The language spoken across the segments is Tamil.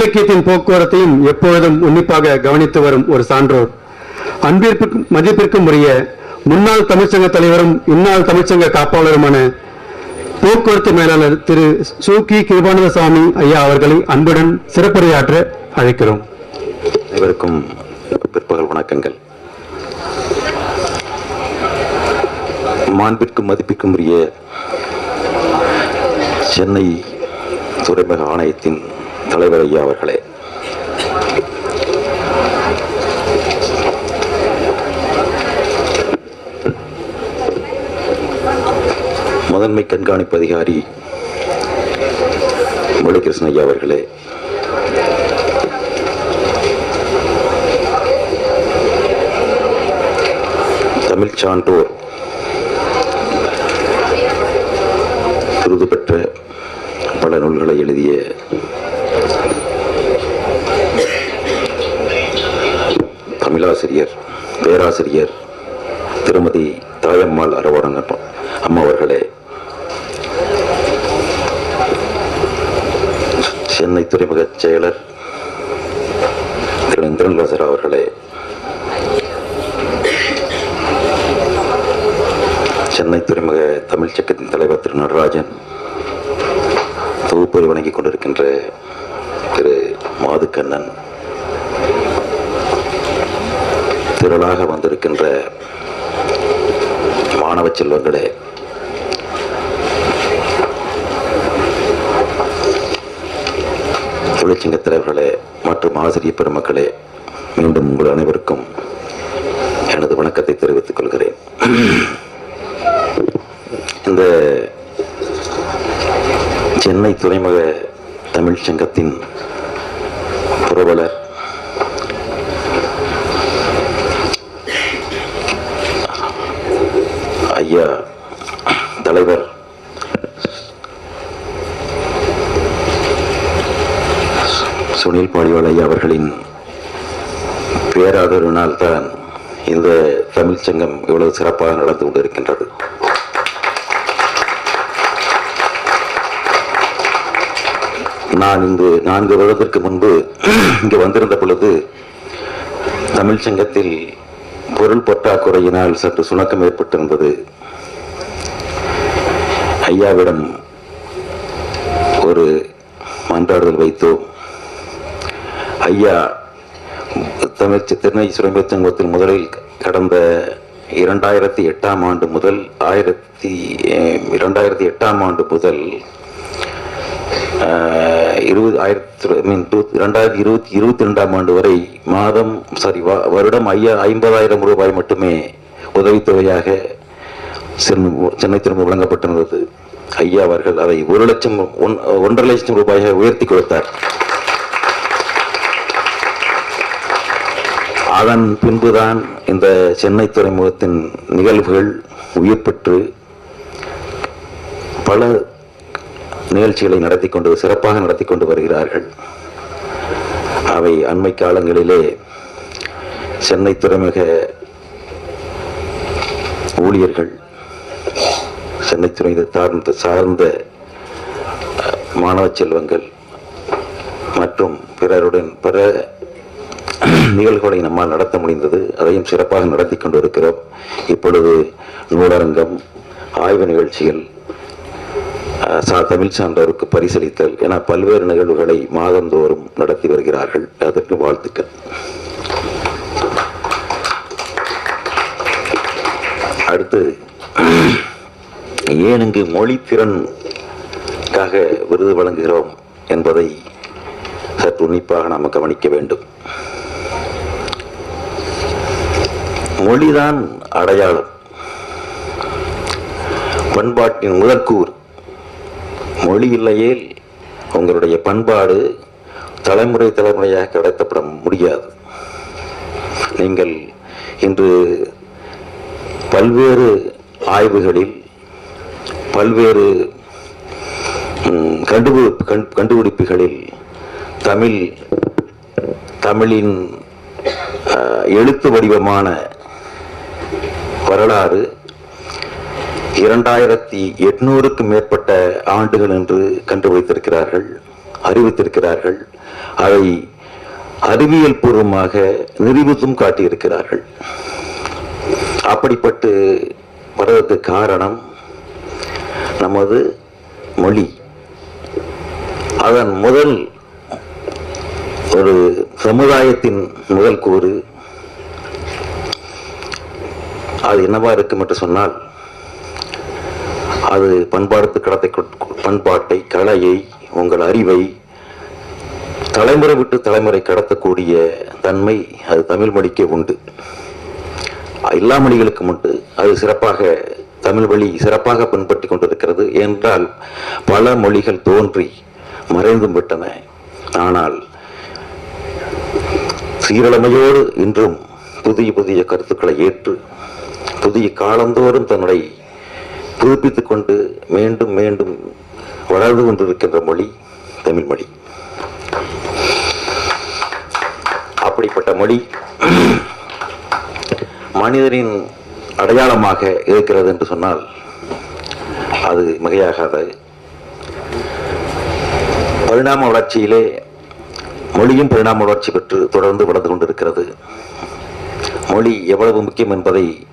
இலக்கியத்தின் போக்குவரத்தையும் எப்பொழுதும் உன்னிப்பாக கவனித்து வரும் ஒரு சான்றோர். அன்பிற்கும் மதிப்பிற்கும் உரிய முன்னாள் தமிழ்ச்சங்க தலைவரும் இந்நாள் தமிழ்ச்சங்க காப்பாளருமான போக்குவரத்து மேலாளர் திரு சு. கி. கிருபானந்த சுவாமி ஐயா அவர்களை அன்புடன் சிறப்புரையாற்ற அழைக்கிறோம். அனைவருக்கும் பிற்பகல் வணக்கங்கள். மாண்பிற்கும் மதிப்பிற்கும் உரிய சென்னை துறைமுக ஆணையத்தின் தலைவர் ஐயா அவர்களே. முதன்மை கண்காணிப்பு அதிகாரி முரளிகிருஷ்ணன் ஐயா அவர்களே. தமிழ் சான்றோர் விருது பெற்ற பல நூல்களை எழுதிய தமிழாசிரியர் பேராசிரியர் திருமதி தாயம்மாள் அரவணன் அம்மா அவர்களே சென்னை துறைமுக செயலர் திரு இந்திரன்வாசர் அவர்களே. சென்னை துறைமுக தமிழ் சக்கத்தின் தலைவர் திரு நடராஜன் தொகுப்பை வணங்கிக் கொண்டிருக்கின்ற திரு மாதுக்கண்ணன் திரளாக வந்திருக்கின்ற மாணவ செல்வங்களே தொழிற்சங்க தலைவர்களே மற்றும் ஆசிரியர் பெருமக்களே மீண்டும் உங்கள் அனைவருக்கும் எனது வணக்கத்தை தெரிவித்துக் கொள்கிறேன். இந்த சென்னை துறைமுக தமிழ்ச்சங்கத்தின் புரவலர் ஐயா தலைவர். சுனில் பாடிவாள் ஐயா அவர்களின் பேராதரவினால்தான் இந்த தமிழ் சங்கம் இவ்வளவு சிறப்பாக நடந்து கொண்டிருக்கின்றது. நான் இங்கு நான்கு வருடத்திற்கு முன்பு இங்கு வந்திருந்த பொழுது தமிழ் சங்கத்தில் பொருள் பற்றாக்குறையினால் சற்று சுணக்கம் ஏற்பட்டிருந்தது. ஐயாவிடம் ஒரு மன்றாடுதல் வைத்தோம் ஐயா தமிழ் திருநை சுரங்க சங்கத்தில் முதலில் கடந்த இரண்டாயிரத்தி எட்டாம் ஆண்டு முதல் ஆயிரத்தி இரண்டாயிரத்தி எட்டாம் ஆண்டு முதல் இருபது ஆயிரத்தி மீன் இரண்டாயிரத்தி இருபத்தி இருபத்தி ரெண்டாம் ஆண்டு வரை மாதம் சாரி வருடம் ஐயா ஐம்பதாயிரம் ரூபாய் மட்டுமே உதவித்தொகையாக சென்னை திரும்ப வழங்கப்பட்டிருந்தது. ஐயா அவர்கள் அதை ஒரு லட்சம் ஒன்- ஒன்றரை லட்சம் ரூபாயாக உயர்த்தி கொடுத்தார். அதன் பின்புதான் இந்த சென்னை துறைமுகத்தின் நிகழ்வுகள் உயிர் பெற்று பல நிகழ்ச்சிகளை நடத்தி கொண்டு சிறப்பாக நடத்தி கொண்டு வருகிறார்கள். அவை அண்மை காலங்களிலே சென்னை துறைமுக ஊழியர்கள் சென்னை துறைமுக சார்ந்த சார்ந்த மாணவ செல்வங்கள் மற்றும் பிறருடன் பிற நிகழ்வுகளை நம்மால் நடத்த முடிந்தது. அதையும் சிறப்பாக நடத்தி கொண்டிருக்கிறோம். இப்பொழுது நூலரங்கம் ஆய்வு நிகழ்ச்சிகள் சா தமிழ் சான்றோருக்கு பரிசளித்தல் என பல்வேறு நிகழ்வுகளை மாதந்தோறும் நடத்தி வருகிறார்கள். அதற்கு வாழ்த்துக்கள். அடுத்து ஏன் இங்கு மொழி விருது வழங்குகிறோம் என்பதை சற்று உன்னிப்பாக நாம் கவனிக்க வேண்டும். மொழிதான் அடையாளம். பண்பாட்டின் முதற்கூர் மொழி இல்லையேல் உங்களுடைய பண்பாடு தலைமுறை தலைமுறையாக கடத்தப்பட முடியாது. நீங்கள் இன்று பல்வேறு ஆய்வுகளில் பல்வேறு கண்டுபிடிப்பு கண்- கண்டுபிடிப்புகளில் தமிழ் தமிழின் எழுத்து வடிவமான வரலாறு இரண்டாயிரத்தி எட்நூறுக்கும் மேற்பட்ட ஆண்டுகள் என்று கண்டுபிடித்திருக்கிறார்கள் அறிவித்திருக்கிறார்கள். அதை அறிவியல் பூர்வமாக நிரூபித்தும் காட்டியிருக்கிறார்கள். அப்படிப்பட்டு வருவதற்கு காரணம் நமது மொழி. அதன் முதல் ஒரு சமுதாயத்தின் முதல் கூறு. அது என்னவா இருக்கும் என்று சொன்னால் அது பண்பாடு கடத்தை பண்பாட்டை கலையை உங்கள் அறிவை தலைமுறை விட்டு தலைமுறை கடத்தக்கூடிய தன்மை அது தமிழ் மொழிக்கே உண்டு. எல்லா மொழிகளுக்கும் உண்டு. அது சிறப்பாக தமிழ் வழி சிறப்பாக பின்பற்றி கொண்டிருக்கிறது என்றால் பல மொழிகள் தோன்றி மறைந்தும் விட்டன. ஆனால் சீரழமையோடு இன்றும் புதிய புதிய கருத்துக்களை ஏற்று புதிய காலந்தோறும் தன்னுடைய புதுப்பித்துக் கொண்டு மீண்டும் மீண்டும் வளர்ந்து கொண்டிருக்கின்ற மொழி தமிழ் மொழி. அப்படிப்பட்ட மொழி மனிதனின் அடையாளமாக இருக்கிறது என்று சொன்னால் அது மிகையாகாது. பரிணாம வளர்ச்சியிலே மொழியும் பரிணாம வளர்ச்சி பெற்று தொடர்ந்து வளர்ந்து கொண்டிருக்கிறது. மொழி எவ்வளவு முக்கியம் என்பதை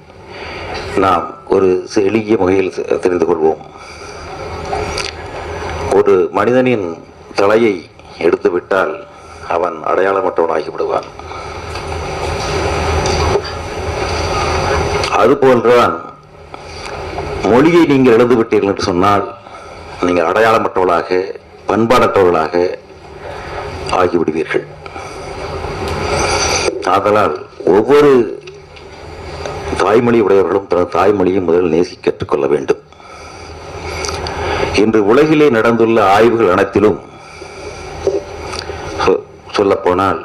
நாம் ஒரு எளிய முறையில் தெரிந்து கொள்வோம். ஒரு மனிதனின் தலையை எடுத்துவிட்டால் அவன் அடையாளமற்றவனாகி விடுவான் அதுபோன்றுதான் மொழியை நீங்கள் எழுந்துவிட்டீர்கள் என்று சொன்னால் நீங்கள் அடையாளமற்றவர்களாக பண்பாடற்றவர்களாக ஆகிவிடுவீர்கள். ஆதலால் ஒவ்வொரு தாய்மொழி உடையவர்களும் தனது தாய்மொழியை முதலில் நேசிக் கற்றுக்கொள்ள வேண்டும். இன்று உலகிலே நடந்துள்ள ஆய்வுகள் அனைத்திலும் சொல்லப்போனால்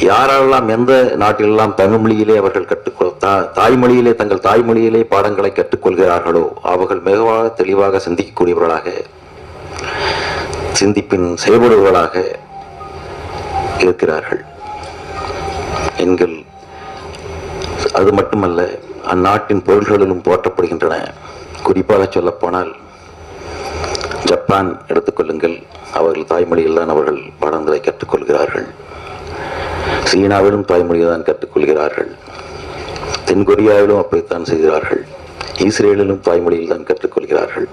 யாரெல்லாம் எந்த நாட்டிலெல்லாம் தமிழ்மொழியிலே அவர்கள் கற்றுக்கொள் தா- தாய்மொழியிலே தங்கள் தாய்மொழியிலே பாடங்களை கற்றுக்கொள்கிறார்களோ அவர்கள் மிகவாக தெளிவாக சிந்திக்கக்கூடியவர்களாக சிந்திப்பின் செயல்படுவர்களாக இருக்கிறார்கள். எண்கள் அது மட்டுமல்ல அந்நாட்டின் பொருள்களிலும் போற்றப்படுகின்றன. குறிப்பாக சொல்லப்போனால் ஜப்பான் எடுத்துக்கொள்ளுங்கள் அவர்கள் தாய்மொழியில் தான் அவர்கள் பாடங்களை கற்றுக்கொள்கிறார்கள் சீனாவிலும் தாய்மொழியை தான் கற்றுக்கொள்கிறார்கள். தென்கொரியாவிலும் அப்படித்தான் செய்கிறார்கள். இஸ்ரேலிலும் தாய்மொழியில் தான் கற்றுக்கொள்கிறார்கள்.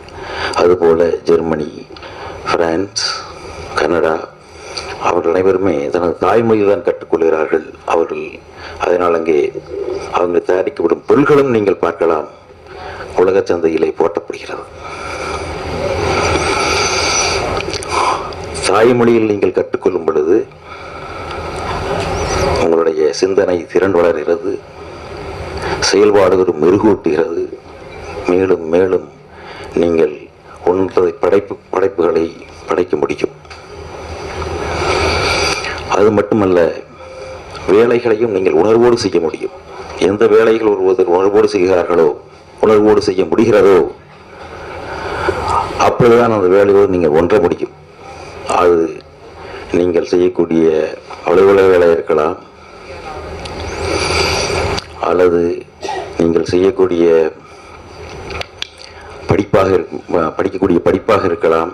அதுபோல ஜெர்மனி பிரான்ஸ் கனடா அவர்கள் அனைவருமே தனது தாய்மொழியில் தான் கற்றுக்கொள்கிறார்கள். அவர்கள் அதனால் அங்கே அவங்க தயாரிக்கப்படும் பொருள்களும் நீங்கள் பார்க்கலாம். உலக சந்தையிலே போட்டப்படுகிறது தாய்மொழியில் நீங்கள் கற்றுக்கொள்ளும் பொழுது சிந்தனை திறன் வளர்கிறது. செயல்பாடுகள் மெருகூட்டுகிறது. மேலும் மேலும் நீங்கள் ஒன்றை படைப்பு படைப்புகளை படைக்க முடியும். அது மட்டுமல்ல வேலைகளையும் நீங்கள் உணர்வோடு செய்ய முடியும். எந்த வேலைகள் ஒருவர் உணர்வோடு செய்கிறார்களோ உணர்வோடு செய்ய முடிகிறதோ அப்பொழுதுதான் அந்த வேலையோடு நீங்கள் ஒன்ற முடியும். அது நீங்கள் செய்யக்கூடிய அலுவலக வேலை இருக்கலாம் அல்லது நீங்கள் செய்யக்கூடிய படிப்பாக படிக்கக்கூடிய படிப்பாக இருக்கலாம்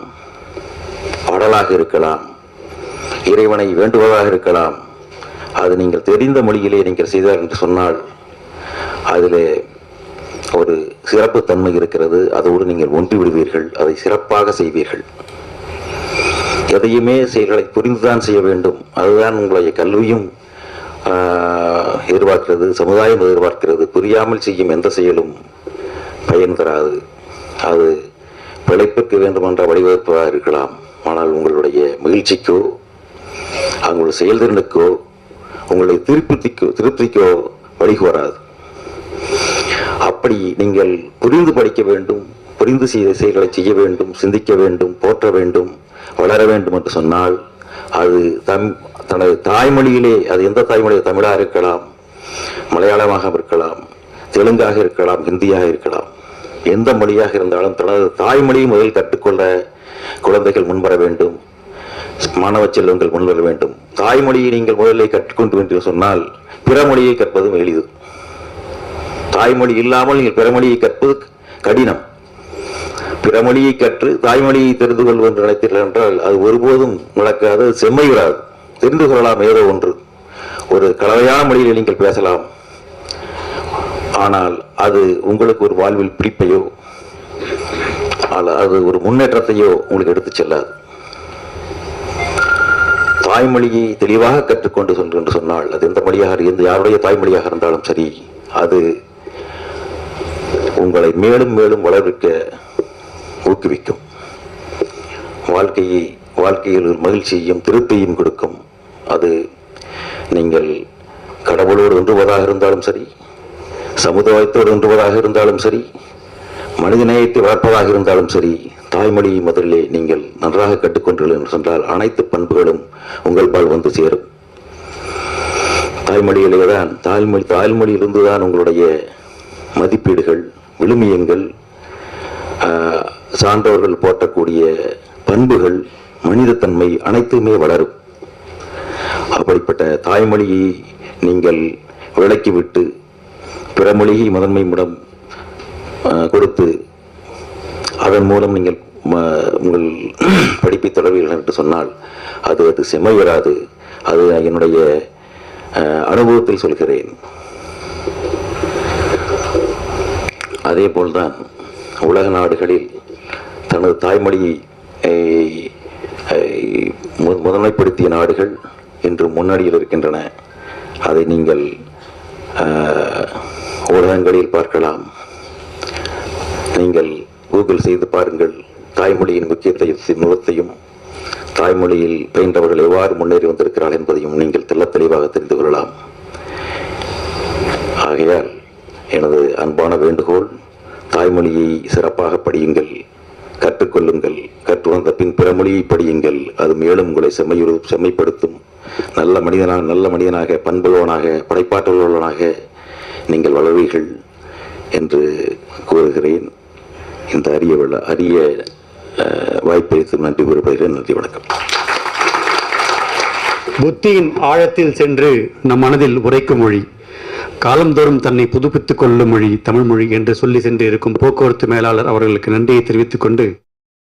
பாடலாக இருக்கலாம் இறைவனை வேண்டுவதாக இருக்கலாம் அது நீங்கள் தெரிந்த மொழியிலே நீங்கள் செய்தார் என்று சொன்னால் அதில் ஒரு சிறப்புத்தன்மை இருக்கிறது. அதோடு நீங்கள் ஒன்றி விடுவீர்கள் அதை சிறப்பாக செய்வீர்கள். எதையுமே செயல்களை புரிந்துதான் செய்ய வேண்டும். அதுதான் உங்களுடைய கல்வியும் எதிர்பார்க்கிறது சமுதாயம் எதிர்பார்க்கிறது புரியாமல் செய்யும் எந்த செயலும் பயன் தராது அது பிழைப்புக்கு வேண்டுமென்ற வடிவமைப்பாக இருக்கலாம். ஆனால் உங்களுடைய மகிழ்ச்சிக்கோ அவங்களுடைய செயல்திறனுக்கோ உங்களை திருப்திக்கோ திருப்திக்கோ வழி அப்படி நீங்கள் புரிந்து படிக்க வேண்டும் புரிந்து செய்த செயல்களை செய்ய வேண்டும் சிந்திக்க வேண்டும் போற்ற வேண்டும் வளர வேண்டும் என்று சொன்னால் அது தம் தனது தாய்மொழியிலே அது எந்த தாய்மொழி தமிழாக இருக்கலாம் மலையாளமாக இருக்கலாம் தெலுங்காக இருக்கலாம் ஹிந்தியாக இருக்கலாம். எந்த மொழியாக இருந்தாலும் தனது தாய்மொழியை முதலில் கற்றுக்கொள்ள குழந்தைகள் முன்வர வேண்டும். மாணவ செல்வங்கள் முன்வர வேண்டும். தாய்மொழியை நீங்கள் முதலில் கற்றுக்கொண்டு என்று சொன்னால் பிற மொழியை கற்பதும் எளிது. தாய்மொழி இல்லாமல் நீங்கள் பிற மொழியை கற்பது கடினம். பிற மொழியை கற்று தாய்மொழியை தெரிந்து கொள்வது என்று நினைத்தீர்கள் என்றால் அது ஒருபோதும் நடக்காது செம்மை விடாது தெரிந்து கொள்ளலாம் ஏதோ ஒன்று. ஒரு கலவையான மொழியில் நீங்கள் பேசலாம். ஆனால் அது உங்களுக்கு ஒரு வாழ்வில் பிடிப்பையோ அது ஒரு முன்னேற்றத்தையோ உங்களுக்கு எடுத்துச் செல்லாது. தாய்மொழியை தெளிவாக கற்றுக்கொண்டு சென்று என்று சொன்னால் அது எந்த மொழியாக இருந்து யாருடைய தாய்மொழியாக இருந்தாலும் சரி அது உங்களை மேலும் மேலும் வளர்விக்க ஊக்குவிக்கும். வாழ்க்கையை வாழ்க்கையில் ஒரு மகிழ்ச்சியையும் திருப்தியையும் கொடுக்கும். அது நீங்கள் கடவுளோடு ஒன்றுவதாக இருந்தாலும் சரி சமுதாயத்தோடு ஒன்றுவதாக இருந்தாலும் சரி மனிதநேயத்தை வளர்ப்பதாக இருந்தாலும் சரி தாய்மொழியை முதலிலே நீங்கள் நன்றாக கற்றுக்கொண்டீர்கள் என்று சொன்னால் அனைத்து பண்புகளும் உங்கள் பால் வந்து சேரும். தாய்மொழியிலே தான் தாய்மொழி தாய்மொழியிலிருந்து தான் உங்களுடைய மதிப்பீடுகள் விழுமியங்கள் சான்றவர்கள் போட்டக்கூடிய பண்புகள் மனிதத்தன்மை அனைத்துமே வளரும். அப்படிப்பட்ட தாய்மொழியை நீங்கள் விலக்கிவிட்டு பிறமொழியை முதன்மை முடம் கொடுத்து அதன் மூலம் நீங்கள் ம- உங்கள் படிப்பை தொடர்வீர்கள் என்று சொன்னால் அது அது செம்மை வராது. அது என்னுடைய அனுபவத்தில் சொல்கிறேன். அதே போல்தான் உலக நாடுகளில் தனது தாய்மொழியை மு- முதன்மைப்படுத்திய நாடுகள் இன்று முன்னணியில் இருக்கின்றன. அதை நீங்கள் ஊடகங்களில் பார்க்கலாம். நீங்கள் கூகுள் செய்து பாருங்கள். தாய்மொழியின் முக்கியத்தையும் முகத்தையும் தாய்மொழியில் பயின்றவர்கள் எவ்வாறு முன்னேறி வந்திருக்கிறார்கள் என்பதையும் நீங்கள் தெல்ல தெளிவாக தெரிந்து கொள்ளலாம். ஆகையால் எனது அன்பான வேண்டுகோள் தாய்மொழியை சிறப்பாக படியுங்கள் கற்றுக்கொள்ளுங்கள் கற்று வந்த பின் பிற மொழியை படியுங்கள். அது மேலும் உங்களை செம்மையுறு செம்மைப்படுத்தும். நல்ல மனிதனாக நல்ல மனிதனாக பண்புள்ளவனாக படைப்பாற்றலுள்ளவனாக நீங்கள் வளர்வீர்கள் என்று கூறுகிறேன். இந்த அரிய வள அரிய வாய்ப்பளித்து நன்றி கூறுகிறேன் நன்றி வணக்கம். புத்தியின் ஆழத்தில் சென்று நம் மனதில் உரைக்கும் மொழி காலந்தோறும் தன்னை புதுப்பித்துக் கொள்ளும் மொழி தமிழ் மொழி என்று சொல்லி சென்று இருக்கும் போக்குவரத்து மேலாளர் அவர்களுக்கு நன்றியை தெரிவித்துக் கொண்டு